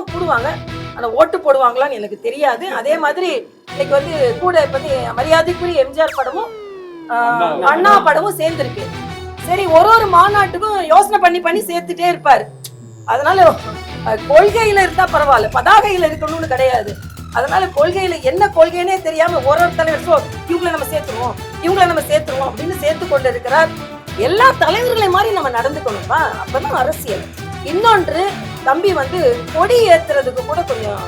கூட்டம் கூடுவாங்க ஆனா ஓட்டு போடுவாங்களான்னு எனக்கு தெரியாது. அதே மாதிரி இன்னைக்கு வந்து கூட இப்ப வந்து மரியாதைக்குரிய எம்ஜிஆர் படமும் அண்ணா படமும். சேர்ந்திருக்கு. சரி ஒரு ஒரு மாநாட்டுக்கும் யோசனை பண்ணி பண்ணி சேர்த்துட்டே இருப்பாரு. அதனால கொள்கையில இருந்தா பரவாயில்ல. பதாகையில இருக்கணும்னு கிடையாது. அதனால கொள்கையில என்ன கொள்கைன்னே தெரியாம ஒரு ஒரு தலைவர் இவங்களை நம்ம சேர்த்துருவோம். இவங்களை நம்ம சேர்த்துருவோம். அப்படின்னு சேர்த்து கொண்டு இருக்கிறார் எல்லா தலைவர்களை மாதிரி நம்ம நடந்துக்கணுமா? அப்பதான் அரசியல். இன்னொன்று தம்பி வந்து கொடி ஏத்துறதுக்கு கூட கொஞ்சம்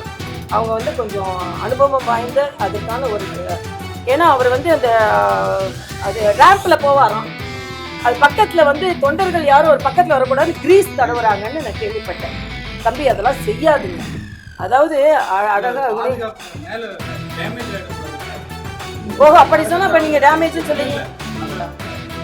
அவங்க வந்து கொஞ்சம் அனுபவம் வாய்ந்த அதுக்கான ஒரு ஏன்னா அவர் வந்து அந்த அது ரேம்ப்ல போவாராம். அது பக்கத்துல வந்து தொண்டர்கள் யாரும் ஒரு பக்கத்துல வரக்கூடாது. கிரீஸ் தடவுறாங்கன்னு நான் கேள்விப்பட்டேன். தம்பி அதெல்லாம் செய்யாதுங்க. அதாவது அ- அழகா உரை- மேல டேமேஜ் ஆயிடும். ஓஹோ அப்படி சொன்னா இப்ப நீங்க டேமேஜ் சொல்றீங்க.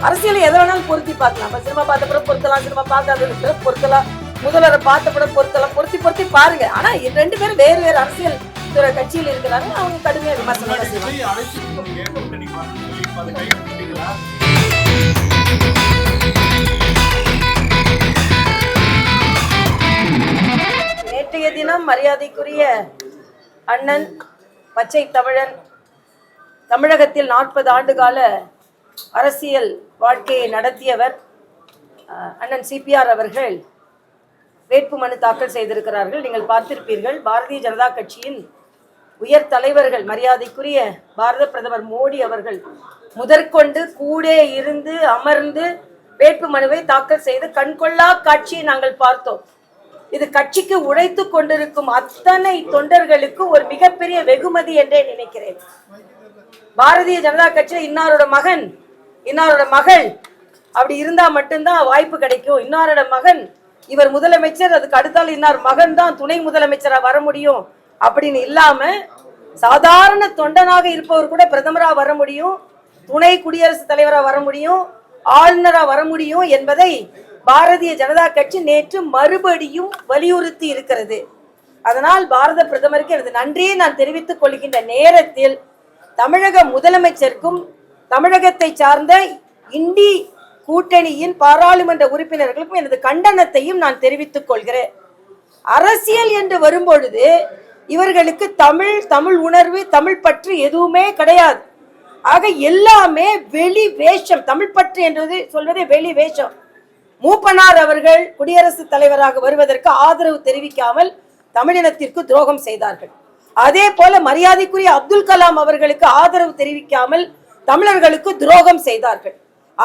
அரசியல் எதை வேணாலும் பொருத்தி பார்க்கலாம். இப்ப சினிமா பார்த்த படம் பொருத்தலாம் சினிமா பார்க்காத பிறகு பொருத்தலாம். முதல்வரை பார்த்த படம் பொருத்தலாம் பொருத்தி பொருத்தி பாருங்க. ஆனா ரெண்டு பேரும் வேறு வேறு அரசியல் துறை கட்சியில் இருக்கிறாங்க. அவங்க கடுமையா விமர்சனம் நேற்றைய தினம் மரியாதைக்குரிய அண்ணன் பச்சை தமிழன் தமிழகத்தில் நாற்பது ஆண்டுகால அரசியல் வாழ்க்கையை நடத்தியவர் அண்ணன் சிபிஆர் அவர்கள் வேட்புமனு தாக்கல் செய்திருக்கிறார்கள். நீங்கள் பார்த்திருப்பீர்கள் பாரதிய ஜனதா கட்சியின் உயர் தலைவர்கள் மரியாதைக்குரிய பாரத பிரதமர் மோடி அவர்கள் முதற்கொண்டு கூட இருந்து அமர்ந்து வேட்புமனுவை தாக்கல் செய்து கண்கொள்ளா காட்சியை நாங்கள் பார்த்தோம். இது கட்சிக்கு உழைத்து கொண்டிருக்கும் அத்தனை தொண்டர்களுக்கு ஒரு மிகப்பெரிய வெகுமதி என்றே நினைக்கிறேன். பாரதிய ஜனதா கட்சியில் இன்னாரோட மகன் இன்னாரோட மகள் அப்படி இருந்தா மட்டும்தான் வாய்ப்பு கிடைக்கும். இன்னாரோட மகன் இவர் முதலமைச்சர் அதுக்கு அடுத்தால் இன்னார் மகன் தான் துணை முதலமைச்சரா வர முடியும் அப்படின்னு இல்லாம சாதாரண தொண்டனாக இருப்பவர் கூட பிரதமரா வர முடியும் துணை குடியரசுத் தலைவரா வர முடியும் ஆளுநரா வர முடியும் என்பதை பாரதிய ஜனதா கட்சி நேற்று மறுபடியும் வலியுறுத்தி இருக்கிறது. அதனால் பாரத பிரதமருக்கு எனது நன்றியை நான் தெரிவித்துக் கொள்கின்ற நேரத்தில் தமிழக முதலமைச்சருக்கும் தமிழகத்தை சார்ந்த இந்தி கூட்டணியின் பாராளுமன்ற உறுப்பினர்களுக்கும் எனது கண்டனத்தையும் நான் தெரிவித்துக் கொள்கிறேன். அரசியல் என்று வரும்பொழுது இவர்களுக்கு தமிழ் தமிழ் உணர்வு தமிழ் பற்று எதுவுமே கிடையாது. ஆக எல்லாமே வெளி வேஷம் தமிழ் பற்று என்றது சொல்வதே வெளி வேஷம். மூப்பனார் அவர்கள் குடியரசுத் தலைவராக வருவதற்கு ஆதரவு தெரிவிக்காமல் தமிழினத்திற்கு துரோகம் செய்தார்கள். அதே போல மரியாதைக்குரிய அப்துல் கலாம் அவர்களுக்கு ஆதரவு தெரிவிக்காமல் தமிழர்களுக்கு துரோகம் செய்தார்கள்.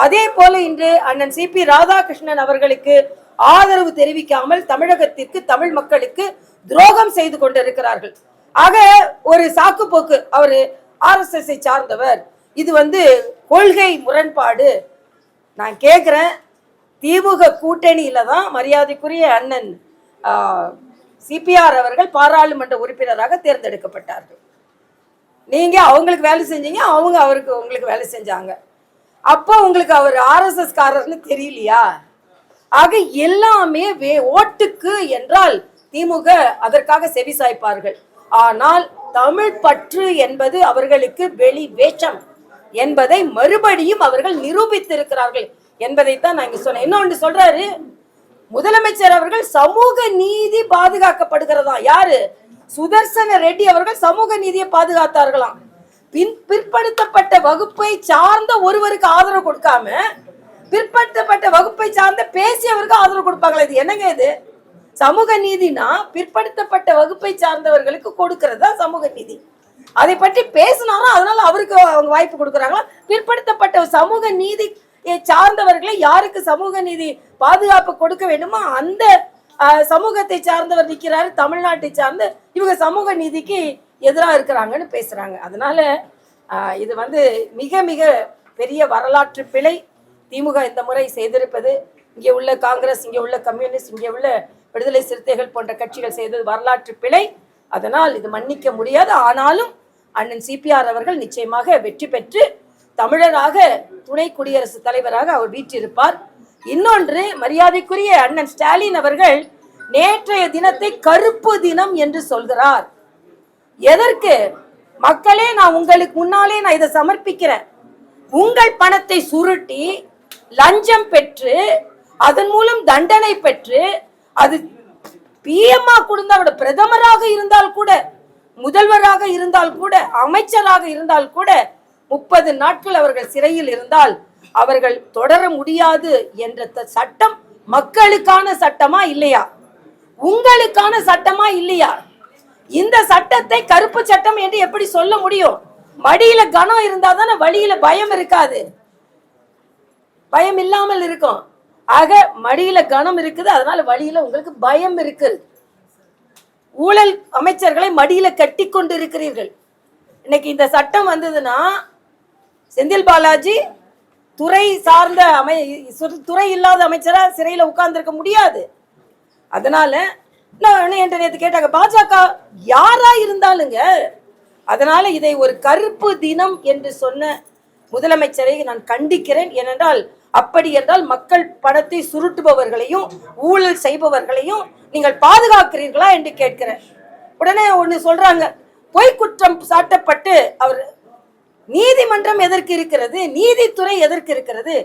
அதே போல இன்று அண்ணன் சி பி ராதாகிருஷ்ணன் அவர்களுக்கு ஆதரவு தெரிவிக்காமல் தமிழகத்திற்கு தமிழ் மக்களுக்கு துரோகம் செய்து கொண்டிருக்கிறார்கள். ஆக ஒரு சாக்கு போக்கு அவரு ஆர்எஸ்எஸ் சார்ந்தவர். இது வந்து கொள்கை முரண்பாடு. நான் கேட்குறேன் திமுக கூட்டணியில தான் மரியாதைக்குரிய அண்ணன் சிபிஆர் அவர்கள் பாராளுமன்ற உறுப்பினராக தேர்ந்தெடுக்கப்பட்டார்கள். நீங்க அவங்களுக்கு வேலை செஞ்சீங்க அவங்க அவருக்கு உங்களுக்கு வேலை செஞ்சாங்க. அப்போ உங்களுக்கு அவர் ஆர்எஸ்எஸ் காரர்னு தெரியலையா? ஆக எல்லாமே வே ஓட்டுக்கு என்றால் திமுக அதற்காக செவி சாய்ப்பார்கள் ஆனால் தமிழ் பற்று என்பது அவர்களுக்கு வெளி வேஷம் என்பதை மறுபடியும் அவர்கள் நிரூபித்திருக்கிறார்கள் என்பதைத்தான் நான் இங்க சொன்னேன். இன்னொன்று சொல்றாரு முதலமைச்சர் அவர்கள் சமூக நீதி பாதுகாக்கப்படுகிறதா? யாரு? சுதர்சன ரெட்டி அவர்கள் சமூக நீதியை பாதுகாத்தார்களாம். பின் பிற்படுத்தப்பட்ட வகுப்பை சார்ந்த ஒருவருக்கு ஆதரவு கொடுக்காம பிற்படுத்தப்பட்ட வகுப்பை சார்ந்த பேசியவருக்கு ஆதரவு கொடுப்பாங்களா இது? என்னங்க இது? சமூக நீதினா பிற்படுத்தப்பட்ட வகுப்பை சார்ந்தவர்களுக்கு கொடுக்கறது தான் சமூக நீதி. அதை பற்றி பேசினாலும் அதனால அவருக்கு அவங்க வாய்ப்பு கொடுக்குறாங்களா? பிற்படுத்தப்பட்ட சமூக நீதி சார்ந்தவர்களை யாருக்கு சமூக நீதி பாதுகாப்பு கொடுக்க வேண்டுமோ அந்த சமூகத்தை சார்ந்தவர் நிற்கிறாரு தமிழ்நாட்டை சார்ந்து இவங்க சமூக நீதிக்கு எதிராக இருக்கிறாங்கன்னு பேசுகிறாங்க அதனால் இது வந்து மிக மிக பெரிய வரலாற்று பிழை. திமுக இந்த முறை செய்திருப்பது இங்கே உள்ள காங்கிரஸ் இங்கே உள்ள கம்யூனிஸ்ட் இங்கே உள்ள விடுதலை சிறுத்தைகள் போன்ற கட்சிகள் செய்தது வரலாற்று பிழை. அதனால் இது மன்னிக்க முடியாது. ஆனாலும் அண்ணன் சிபிஆர் அவர்கள் நிச்சயமாக வெற்றி பெற்று தமிழராக துணை குடியரசுத் தலைவராக அவர் வீற்றிருப்பார். இன்னொன்று மரியாதைக்குரிய அண்ணன் ஸ்டாலின் அவர்கள் நேற்றைய தினத்தை கருப்பு தினம் என்று சொல்கிறார். எதற்கு? மக்களே நான் உங்களுக்கு முன்னாலே நான் இதை சமர்ப்பிக்கிறேன். உங்கள் பணத்தை சுருட்டி லஞ்சம் பெற்று அதன் மூலம் தண்டனை பெற்று அது பிஎம்ஆ கொடுந்தா பிரதமராக இருந்தால் கூட முதல்வராக இருந்தால் கூட அமைச்சராக இருந்தால் கூட முப்பது நாட்கள் அவர்கள் சிறையில் இருந்தால் அவர்கள் தொடர முடியாது என்ற த- சட்டம் மக்களுக்கான சட்டமா இல்லையா? உங்களுக்கான சட்டமா இல்லையா? இந்த சட்டத்தை கருப்பு சட்டம் என்று எப்படி சொல்ல முடியும்? மடியில கனம் இருந்தா தானே வழியில பயம் இருக்காது. பயம் இல்லாமல் இருக்கும். ஆக மடியில கனம் இருக்குது அதனால வழியில உங்களுக்கு பயம் இருக்குது ஊழல் அமைச்சர்களை மடியில கட்டி கொண்டு இருக்கிறீர்கள் இன்னைக்கு இந்த சட்டம் வந்ததுன்னா செந்தில் பாலாஜி துறை சார்ந்த அமை சு- துறை இல்லாத அமைச்சரா சிறையில உட்கார்ந்திருக்க முடியாது. அதனால நான் என்கிட்ட நேற்று கேட்டாங்க பாஜக யாரா இருந்தாலுங்க அதனால இதை ஒரு கருப்பு தினம் என்று சொன்ன முதலமைச்சரை நான் கண்டிக்கிறேன். ஏனென்றால் அப்படி என்றால் மக்கள் பணத்தை சுருட்டுபவர்களையும் ஊழல் செய்பவர்களையும் நீங்கள் பாதுகாக்கிறீர்களா என்று கேட்கிறேன். உடனே ஒன்று சொல்றாங்க பொய் குற்றம் சாட்டப்பட்டு அவர் நீதிமன்றம் எதற்கு இருக்கிறது நீதித்துறை எதற்கு இருக்கிறது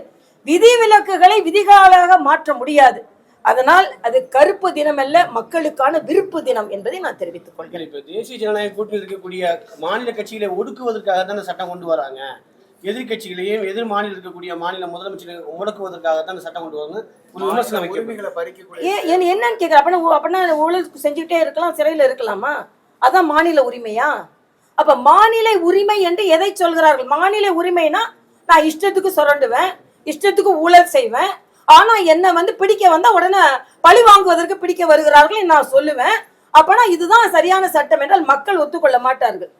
விதிவிலக்குகளை விதிகளாக மாற்ற முடியாது. அதனால் அது கருப்பு தினம் அல்ல மக்களுக்கான விருப்பு தினம் என்பதை நான் தெரிவித்துக் கொள்கிறேன். இப்ப தேசிய ஜனநாயக கூட்டணியில் இருக்கக்கூடிய மாநில கட்சிகளை ஒடுக்குவதற்காக தானே சட்டம் கொண்டு வராங்க. எதிர்கட்சிகளையும் எதிர் மாநிலம் இருக்கக்கூடிய மாநில முதலமைச்சரை முடக்குவதற்காக தான் சட்டம் கொண்டு வராங்க. ஒரு விமர்சனம் என்னன்னு கேட்குறேன் அப்படின்னா அப்படின்னா ஊழல் செஞ்சுக்கிட்டே இருக்கலாம் சிறையில் இருக்கலாமா? அதான் மாநில உரிமையா? அப்ப மாநில உரிமை என்று எதை சொல்கிறார்கள்? மாநில உரிமைனா நான் இஷ்டத்துக்கு சுரண்டுவேன் இஷ்டத்துக்கு ஊழல் செய்வேன் ஆனா என்னை வந்து பிடிக்க வந்தா உடனே பழி வாங்குவதற்கு பிடிக்க வருகிறார்கள் நான் சொல்லுவேன். அப்பனா இதுதான் சரியான சட்டம் என்றால் மக்கள் ஒத்துக்கொள்ள மாட்டார்கள்.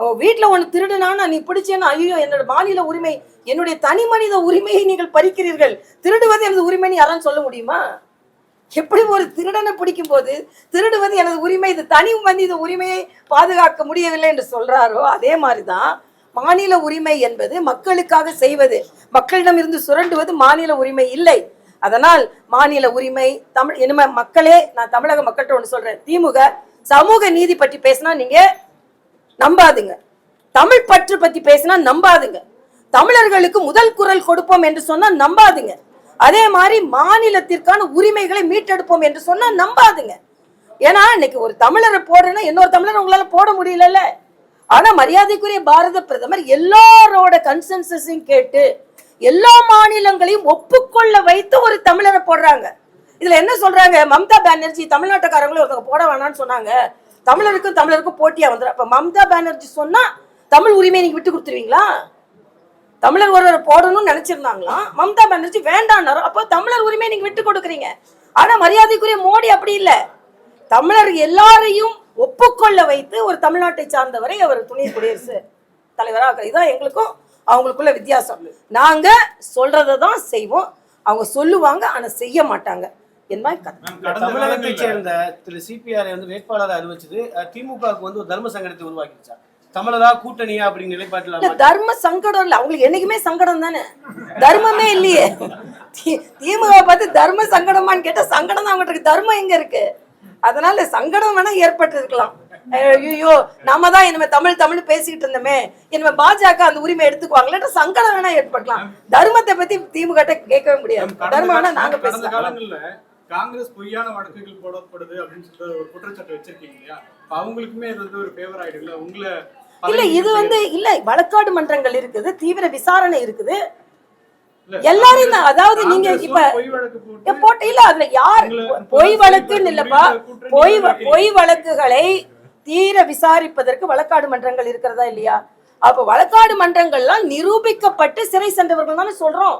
அவன் வீட்டுல ஒண்ணு திருடுனானா நீ பிடிச்சேன்னா ஐயோ என்னோட மாநில உரிமை என்னுடைய தனி மனித உரிமையை நீங்கள் பறிக்கிறீர்கள். திருடுவது எனது உரிமைன்னு யாராலும் சொல்ல முடியுமா? எப்படி ஒரு திருடனை பிடிக்கும் போது திருடுவது எனது உரிமை இது தனி மனித உரிமையை பாதுகாக்க முடியவில்லை என்று சொல்றாரோ அதே மாதிரிதான் மாநில உரிமை என்பது மக்களுக்காக செய்வது. மக்களிடம் இருந்து சுரண்டுவது மாநில உரிமை இல்லை. அதனால் மாநில உரிமை தமிழ் இனிமே மக்களே நான் தமிழக மக்கள்கிட்ட ஒன்று சொல்றேன். திமுக சமூக நீதி பற்றி பேசினா நீங்க நம்பாதுங்க. தமிழ் பற்று பத்தி பேசினா நம்பாதுங்க. தமிழர்களுக்கு முதல் குரல் கொடுப்போம் என்று சொன்னா நம்பாதுங்க. அதே மாதிரி மாநிலத்திற்கான உரிமைகளை மீட்டெடுப்போம் என்று சொன்னா நம்பாதுங்க. ஏன்னா இன்னைக்கு ஒரு தமிழரை போடுறேன்னா இன்னொரு தமிழரை உங்களால போட முடியலல்ல. ஆனா மரியாதைக்குரிய பாரத பிரதமர் எல்லாரோட கன்சென்சஸையும் கேட்டு எல்லா மாநிலங்களையும் ஒப்புக்கொள்ள வைத்து ஒரு தமிழரை போடுறாங்க. இதுல என்ன சொல்றாங்க? மம்தா பானர்ஜி தமிழ்நாட்டுக்காரங்களும் ஒருத்தவங்க போட வேணாம்னு சொன்னாங்க. தமிழருக்கும் தமிழருக்கும் போட்டியா வந்துடும் அப்ப மம்தா பானர்ஜி சொன்னா தமிழ் உரிமையை நீங்க விட்டு கொடுத்துருவீங்களா? தமிழர் ஒருவர் போடணும்னு நினைச்சிருந்தாங்களாம் மம்தா பானர்ஜி வேண்டாம்னாரோ அப்போ தமிழர் உரிமையை நீங்க விட்டு கொடுக்குறீங்க. ஆனா மரியாதைக்குரிய மோடி அப்படி இல்லை. தமிழர் எல்லாரையும் ஒப்புக்கொள்ள வைத்து ஒரு தமிழ்நாட்டை சார்ந்தவரை அவர் துணை குடியரசு தலைவராக இதான் எங்களுக்கும் அவங்களுக்குள்ள வித்தியாசம். நாங்க சொல்றதை தான் செய்வோம். அவங்க சொல்லுவாங்க ஆனா செய்ய மாட்டாங்க. தமிழகத்தை சேர்ந்த திரு சிபிஆர் வந்து வேட்பாளரை அறிவிச்சது திமுகவுக்கு வந்து ஒரு தர்ம சங்கடத்தை உருவாக்கிடுச்சா? தமிழரா கூட்டணியா அப்படிங்கிற நிலைப்பாட்டில் தர்ம சங்கடம் இல்ல. அவங்களுக்கு என்னைக்குமே சங்கடம் தானே? தர்மமே இல்லையே. தி- திமுக பார்த்து தர்ம சங்கடமான்னு கேட்டா சங்கடம் தான் அவங்களுக்கு இருக்கு. தர்மம் எங்க இருக்கு? அதனால சங்கடம் வேணா ஏற்பட்டு இருக்கலாம் ஐயோ நாம தான் இனிமே தமிழ் தமிழ் பேசிக்கிட்டு இருந்தோமே. இனிமே பாஜக அந்த உரிமை எடுத்துக்குவாங்களே சங்கடம் வேணா ஏற்படலாம். தர்மத்தை பத்தி திமுக கேட்கவே முடியாது. தர்மம் வேணா நாங்க பேசலாம். காங்கிரஸ் பொய்யான வழக்குகள் போடப்படுது அப்படின்னு சொல்லிட்டு ஒரு குற்றச்சாட்டு வச்சிருக்கீங்க இல்லையா? அவங்களுக்குமே இது வந்து ஒரு ஃபேவர் ஆயிடும்ல? உங்களை இல்ல இது வந்து இல்ல வழக்காடு மன்றங்கள் இருக்குது தீவிர விசாரணை இருக்குது. எல்லாரும் தான் அதாவது நீங்க இப்ப போட்டு இல்ல அதுல யார் பொய் வழக்குன்னு இல்லப்பா. பொய் பொய் வழக்குகளை தீர விசாரிப்பதற்கு வழக்காடு மன்றங்கள் இருக்கிறதா இல்லையா? அப்ப வழக்காடு மன்றங்கள்லாம் நிரூபிக்கப்பட்டு சிறை சென்றவர்கள் தானே சொல்றோம்.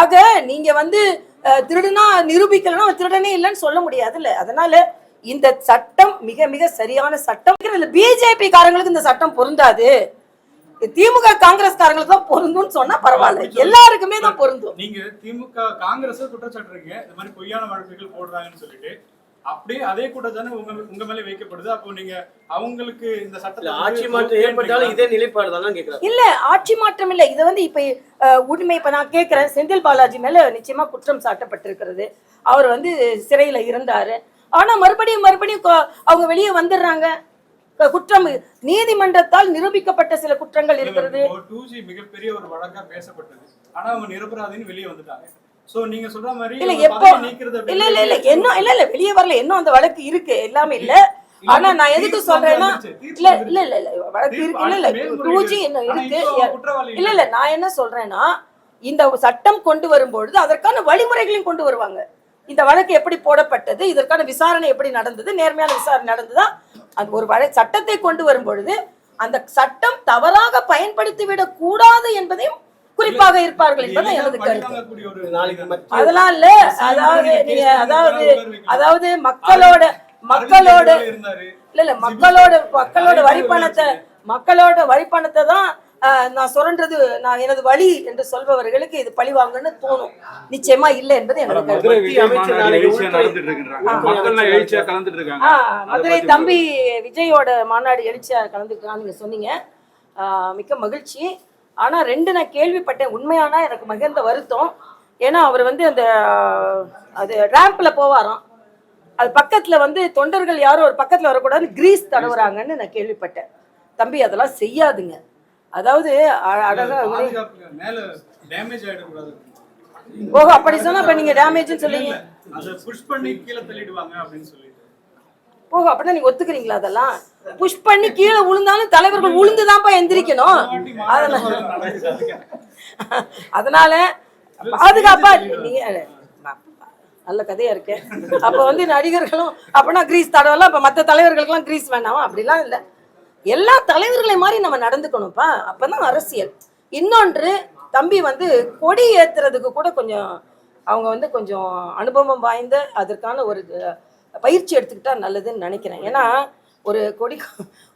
ஆக நீங்க வந்து திருடுனா நிரூபிக்கலன்னா திருடனே இல்லைன்னு சொல்ல முடியாதுல்ல. அதனால இந்த சட்டம் மிக மிக சரியான சட்டம். பிஜேபி காரங்களுக்கு இந்த சட்டம் பொருந்தாது. திமுக காங்கிரஸ் காரங்களுக்கு தான் பொருந்தும்னு சொன்னா பரவாயில்ல. எல்லாருக்குமே தான் பொருந்தும். நீங்க திமுக காங்கிரஸ் குற்றச்சாட்டுறீங்க. இந்த மாதிரி பொய்யான வழக்குகள் போடுறாங்கன்னு சொல்லிட்டு அப்படியே அதே குற்றச்சாட்டு உங்க உங்க மேல வைக்கப்படுது. அப்போ நீங்க அவங்களுக்கு இந்த இல்ல, சட்டத்தை ஆட்சி மாற்றம் ஏற்பட்டாலும் இதே நிலைப்பாடு தான் கேட்கிறாங்க இல்ல ஆட்சி மாற்றம் இல்ல. இது வந்து இப்ப உண்மை இப்ப நான் கேக்குறேன். செந்தில் பாலாஜி மேல நிச்சயமா குற்றம் சாட்டப்பட்டிருக்கிறது. அவர் வந்து சிறையில இருந்தாரு. ஆனா மறுபடியும் மறுபடியும் அவங்க வெளியே வந்துடுறாங்க. குற்றம் நீதிமன்றத்தால் நிரூபிக்கப்பட்ட சில குற்றங்கள் இருக்கிறது. மிகப்பெரிய ஒரு வழக்கா பேசப்பட்டது. ஆனா அவங்க நிரபராதின்னு வெளியே வந்துட்டாங்க. இல்ல எப்போ பதவி நீக்கிறது இல்ல இல்ல இல்ல இன்னும் இல்ல இல்ல வெளியே வரல. இன்னும் அந்த வழக்கு இருக்கு எல்லாமே இல்ல. ஆனா நான் எதுக்கு சொல்றேன்னா இல்ல. இல்ல இல்ல இல்ல வழக்கு இருக்கு. இன்னும் இருக்கு இல்ல. இல்ல நான் என்ன சொல்றேன்னா இந்த சட்டம் கொண்டு வரும்பொழுது அதற்கான வழிமுறைகளையும் கொண்டு வருவாங்க. இந்த வழக்கு எப்படி போடப்பட்டது இதற்கான விசாரணை எப்படி நடந்தது நேர்மையான விசாரணை நடந்ததா அந்த ஒரு வழ சட்டத்தை கொண்டு வரும் பொழுது அந்த சட்டம் தவறாக பயன்படுத்தி விடக் கூடாது என்பதையும் குறிப்பாக இருப்பார்கள் என்பதை எளிதா எனது கருத்து. அதெல்லாம் இல்ல. அதாவது அதாவது அதாவது மக்களோட மக்களோட இல்ல இல்ல மக்களோட மக்களோட வரி பணத்தை மக்களோட வரி பணத்தை தான் நான் சுரண்டது நான் எனது வழி என்று சொல்பவர்களுக்கு இது பழி வாங்கன்னு தோணும். நிச்சயமா இல்ல என்பது கருத்து. மதுரை தம்பி விஜயோட மாநாடு எழுச்சியா கலந்துக்கலாம் நீங்க சொன்னீங்க. மிக்க மகிழ்ச்சி. ஆனா ரெண்டு நான் கேள்விப்பட்டேன். உண்மையானா எனக்கு மிகுந்த வருத்தம். ஏன்னா அவர் வந்து அந்த அது ரேம்ப்ல போவாராம். அது பக்கத்துல வந்து தொண்டர்கள் யாரும் ஒரு பக்கத்துல வரக்கூடாது கிரீஸ் தடவுறாங்கன்னு நான் கேள்விப்பட்டேன். தம்பி அதெல்லாம் செய்யாதுங்க. அதாவது அழகா ஓஹோ அப்படி சொன்னா இப்ப நீங்க டேமேஜ்னு சொல்லுவீங்க. அதை புஷ் பண்ணி கீழே தள்ளிடுவாங்க அப்படின்னு சொல்லிட்டு. ஓஹோ அப்படின்னா நீங்க ஒத்துக்கிறீங்களா அதெல்லாம்? புஷ் பண்ணி கீழே விழுந்தாலும் தலைவர்கள் விழுந்துதான்ப்பா எந்திரிக்கணும். அதனால பாதுகாப்பா நீங்க நல்ல கதையா இருக்கேன் அப்ப வந்து நடிகர்களும் அப்பனா கிரீஸ் தடவலாம் அப்ப மத்த தலைவர்களுக்கெல்லாம் கிரீஸ் வேணாமா? அப்படிலாம் இல்ல. எல்லா தலைவர்களை மாதிரி நம்ம நடந்துக்கணும்ப்பா. அப்பதான் அரசியல். இன்னொன்று தம்பி வந்து கொடி ஏத்துறதுக்கு கூட கொஞ்சம் அவங்க வந்து கொஞ்சம் அனுபவம் வாய்ந்த அதற்கான ஒரு பயிற்சி எடுத்துக்கிட்டா நல்லதுன்னு நினைக்கிறேன். ஏன்னா ஒரு கொடி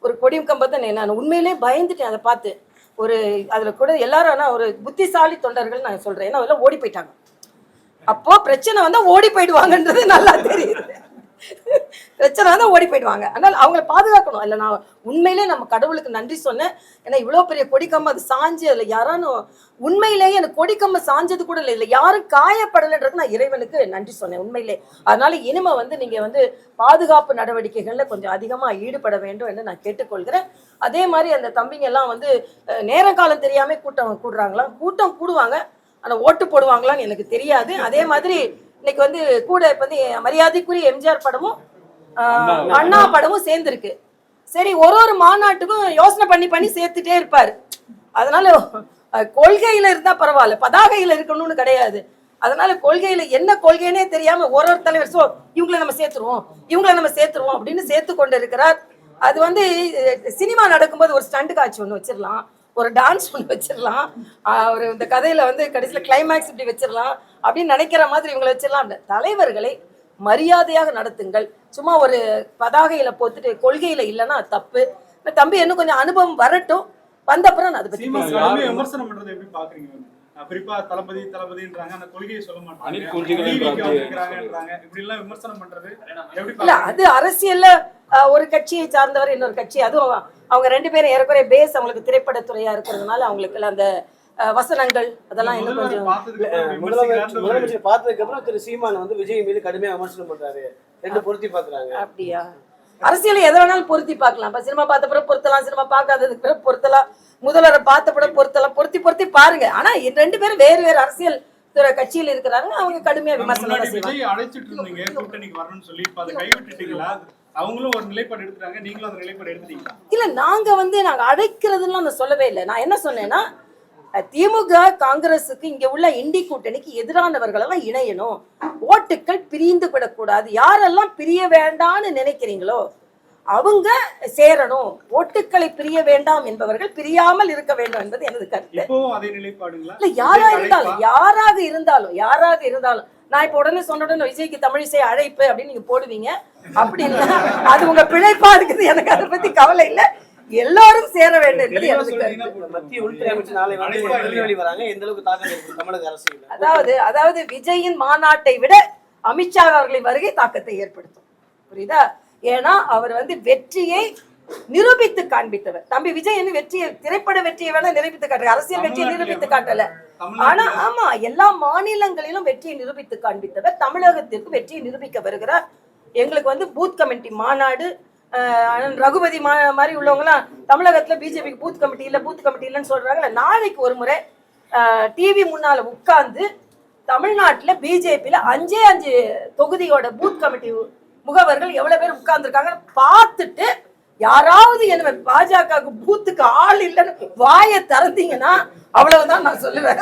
ஒரு கொடி கம்பத்தை நான் உண்மையிலே பயந்துட்டேன் அதை பார்த்து. ஒரு அதில் கூட எல்லாரும் ஆனால் ஒரு புத்திசாலி தொண்டர்கள் நான் சொல்கிறேன் ஏன்னா அதெல்லாம் ஓடி போயிட்டாங்க. அப்போ பிரச்சனை வந்தால் ஓடி போயிடுவாங்கன்றது நல்லா தெரியுது. பிரச்சனை தான் ஓடி போயிடுவாங்க. அதனால் அவங்கள பாதுகாக்கணும். இல்லை நான் உண்மையிலே நம்ம கடவுளுக்கு நன்றி சொன்னேன். ஏன்னா இவ்வளோ பெரிய கொடிக்கம்பு அது சாஞ்சு அதில் யாரானும் உண்மையிலேயே எனக்கு கொடிக்கம்பு சாஞ்சது கூட இல்லை. இல்லை யாரும் காயப்படலைன்றது நான் இறைவனுக்கு நன்றி சொன்னேன் உண்மையிலே. அதனால இனிமே வந்து நீங்கள் வந்து பாதுகாப்பு நடவடிக்கைகளில் கொஞ்சம் அதிகமாக ஈடுபட வேண்டும் என்று நான் கேட்டுக்கொள்கிறேன். அதே மாதிரி அந்த தம்பிங்க எல்லாம் வந்து அஹ், நேர காலம் தெரியாம கூட்டம் கூடுறாங்களாம் கூட்டம் கூடுவாங்க. ஆனால் ஓட்டு போடுவாங்களான்னு எனக்கு தெரியாது. அதே மாதிரி இன்னைக்கு வந்து கூட இப்போ வந்து மரியாதைக்குரிய எம்ஜிஆர் படமும் அண்ணா படமும் சேர்ந்துருக்கு. சரி ஒரு ஒரு மாநாட்டுக்கும் யோசனை பண்ணி பண்ணி சேர்த்துட்டே இருப்பாரு. அதனால கொள்கையில இருந்தா பரவாயில்ல. பதாகையில இருக்கணும்னு கிடையாது. அதனால கொள்கையில என்ன கொள்கைன்னே தெரியாம ஒரு ஒரு தலைவர் சோ இவங்களை நம்ம சேர்த்துருவோம் இவங்களை நம்ம சேர்த்துருவோம் அப்படின்னு சேர்த்து கொண்டு இருக்கிறார் அது வந்து சினிமா நடக்கும்போது ஒரு ஸ்டண்ட் காட்சி ஒன்று வச்சிடலாம் ஒரு டான்ஸ் ஒன்று வச்சிடலாம் ஒரு இந்த கதையில வந்து கடைசியில் கிளைமேக்ஸ் இப்படி வச்சிடலாம் அப்படின்னு நினைக்கிற மாதிரி இவங்களை வச்சிடலாம். தலைவர்களை மரியாதையாக நடத்துங்கள். சும்மா ஒரு பதாகையில போத்துட்டு கொள்கையில இல்லைன்னா தப்பு. தம்பி இன்னும் கொஞ்சம் அனுபவம் வரட்டும். வந்த அப்புறம் நான் அதை பத்தி விமர்சனம் பண்றது எப்படி பாக்குறீங்க? அஹ் குறிப்பா தளபதி தளபதின்றாங்க அந்த கொள்கையை சொல்ல மாட்டாங்க. அணில் குஞ்சுகள் டிவிக்கு என்றாங்க. வந்திருக்கிறாங்கன்றாங்க. இப்படி எல்லாம் விமர்சனம் பண்றது எப்படி இல்ல அது அரசியல்ல ஒரு கட்சியை சார்ந்தவர் இன்னொரு கட்சி. அதுவும் அவங்க ரெண்டு பேரும் ஏறக்குறைய பேஸ் அவங்களுக்கு திரைப்படத்துறையா இருக்கிறதுனால அவங்களுக்கு அந்த வசனங்கள் அதெல்லாம் இன்னும் கொஞ்சம் முதலமைச்சர் பார்த்ததுக்கு அப்புறம் திரு சீமான் வந்து விஜய் மீது கடுமையா விமர்சனம் பண்றாரு. ரெண்டு பொருத்தி பாக்குறாங்க அப்படியா? அரசியல் எதை வேணாலும் பொருத்தி பார்க்கலாம். இப்ப சினிமா பார்த்த பிறகு பொருத்தலாம் சினிமா பார்க்காததுக்கு பிறகு பொருத்தலாம். முதல்வரை பார்த்த பிறகு பொருத்தலாம். பொருத்தி பொருத்தி பாருங்க. ஆனா ரெண்டு பேரும் வேறு வேறு அரசியல் துறை கட்சியில் இருக்கிறாங்க. அவங்க கடுமையா விமர்சனம் செய்வாங்க. அழைச்சிட்டு இருந்தீங்க. கூட்டணிக்கு வரணும்னு சொல்லி இப்ப அதை கைவிட்டுட்டீங்களா? அவங்களும் ஒரு நிலைப்பாடு எடுத்துட்டாங்க நீங்களும் அந்த நிலைப்பாடு எடுத்துட்டீங்களா? இல்ல நாங்க வந்து நாங்க அழைக்கிறதுலாம் நான் சொல்லவே இல்லை. நான் என்ன சொன்னேன்னா திமுக காங்கிரஸுக்கு இங்க உள்ள இண்டி கூட்டணிக்கு எதிரானவர்கள் எல்லாம் இணையணும். ஓட்டுக்கள் பிரிந்து விடக்கூடாது. யாரெல்லாம் பிரிய வேண்டாம்னு நினைக்கிறீங்களோ அவங்க சேரணும். ஓட்டுக்களை பிரிய வேண்டாம் என்பவர்கள் பிரியாமல் இருக்க வேண்டும் என்பது எனது கருத்து. இல்ல யாரா இருந்தாலும்? யாராக இருந்தாலும் யாராக இருந்தாலும் நான் இப்ப உடனே சொன்ன உடனே விஜய்க்கு தமிழிசை அழைப்பு அப்படின்னு நீங்க போடுவீங்க. அப்படி இல்ல அது உங்க பிழைப்பா இருக்குது. எனக்கு அதை பத்தி கவலை இல்ல. எல்லாரும் சேர வேண்டும் அதாவது அதாவது விஜயின் மாநாட்டை விட அமித்ஷா அவர்களின் வருகை தாக்கத்தை ஏற்படுத்தும். புரியுதா? ஏன்னா அவர் வந்து வெற்றியை நிரூபித்து காண்பித்தவர். தம்பி விஜய் என்ன வெற்றியை திரைப்பட வெற்றியை வேணா நிரூபித்து காட்டுற அரசியல் வெற்றியை நிரூபித்து காட்டல. ஆனா ஆமா எல்லா மாநிலங்களிலும் வெற்றியை நிரூபித்து காண்பித்தவர். தமிழகத்திற்கு வெற்றியை நிரூபிக்க வருகிறார். எங்களுக்கு வந்து பூத் கமிட்டி மாநாடு ரகுபதி மா மாதிரி உள்ளவங்களாம் தமிழகத்தில் பிஜேபிக்கு பூத் கமிட்டி இல்லை பூத் கமிட்டி இல்லைன்னு சொல்றாங்கல்ல. நாளைக்கு ஒரு முறை டிவி முன்னால் உட்கார்ந்து தமிழ்நாட்டில் பிஜேபியில் அஞ்சே அஞ்சு தொகுதியோட பூத் கமிட்டி முகவர்கள் எவ்வளோ பேர் உட்கார்ந்துருக்காங்க பார்த்துட்டு யாராவது என்ன பாஜகவுக்கு பூத்துக்கு ஆள் இல்லைன்னு வாயை திறந்தீங்கன்னா அவ்வளவுதான் நான் சொல்லுவேன்.